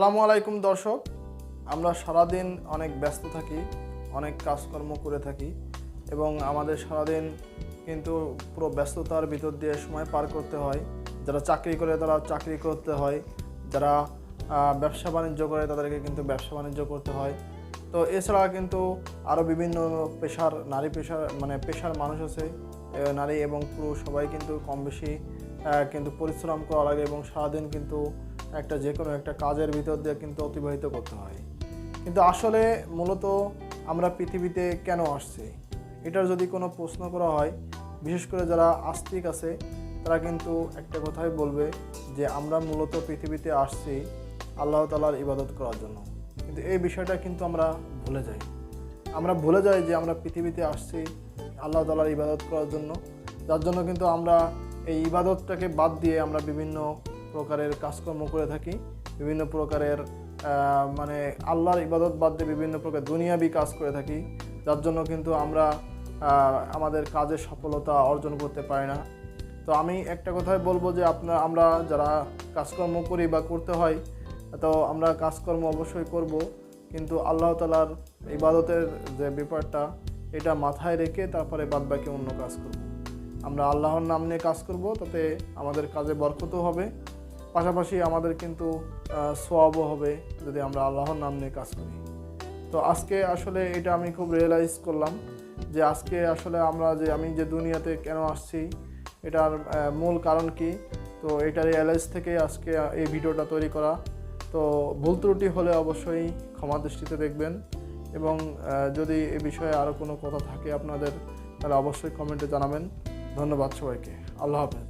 আসসালামু আলাইকুম দর্শক। আমরা সারাদিন অনেক ব্যস্ত থাকি, অনেক কাজকর্ম করে থাকি এবং আমাদের সারাদিন কিন্তু পুরো ব্যস্ততার ভিতর দিয়ে সময় পার করতে হয়। যারা চাকরি করে তারা চাকরি করতে হয়, যারা ব্যবসা বাণিজ্য করে তাদেরকে কিন্তু ব্যবসা বাণিজ্য করতে হয়। তো এছাড়া কিন্তু আরও বিভিন্ন পেশার, নারী পেশার মানে পেশার মানুষ আছে নারী এবং পুরুষ সবাই কিন্তু কম বেশি কিন্তু পরিশ্রম করা লাগে এবং সারাদিন কিন্তু একটা যে কোনো একটা কাজের ভিতর দিয়ে কিন্তু অতিবাহিত করতে হয়। কিন্তু আসলে মূলত আমরা পৃথিবীতে কেন আসছি? এটার যদি কোনো প্রশ্ন করা হয়, বিশেষ করে যারা আস্তিক আছে, তারা কিন্তু একটা কথাই বলবে যে আমরা মূলত পৃথিবীতে আসছি আল্লাহ তালার ইবাদত করার জন্য। কিন্তু এই বিষয়টা কিন্তু আমরা ভুলে যাই। আমরা ভুলে যাই যে আমরা পৃথিবীতে আসছি আল্লাহ তালার ইবাদত করার জন্য। যার জন্য কিন্তু আমরা এই ইবাদতটাকে বাদ দিয়ে আমরা বিভিন্ন প্রকারের কাজকর্ম করে থাকি, বিভিন্ন প্রকারের মানে আল্লাহর ইবাদত বাদ দিয়ে বিভিন্ন প্রকার দুনিয়াবি কাজ করে থাকি, যার জন্য কিন্তু আমরা আমাদের কাজের সফলতা অর্জন করতে পারি না। তো আমি একটা কথাই বলব যে আপনার, আমরা যারা কাজকর্ম করি বা করতে হয়, তো আমরা কাজকর্ম অবশ্যই করব, কিন্তু আল্লাহ তালার ইবাদতের যে ব্যাপারটা, এটা মাথায় রেখে তারপরে বাদবাকি অন্য কাজ করব। আমরা আল্লাহর নাম নিয়ে কাজ করব, তাতে আমাদের কাজে বরকতও হবে পাশাপাশি আমাদের কিন্তু সোয়াবও হবে যদি আমরা আল্লাহর নাম নিয়ে কাজ করি। তো আজকে আসলে এটা আমি খুব রিয়েলাইজ করলাম যে আজকে আসলে আমরা যে, আমি যে দুনিয়াতে কেন আসছি, এটার মূল কারণ কি? তো এটা রিয়েলাইজ থেকে আজকে এই ভিডিওটা তৈরি করা। তো ভুল ত্রুটি হলে অবশ্যই ক্ষমা দৃষ্টিতে দেখবেন এবং যদি এ বিষয়ে আরও কোনো কথা থাকে আপনাদের, তাহলে অবশ্যই কমেন্টে জানাবেন। ধন্যবাদ সবাইকে। আল্লাহ হাফেজ।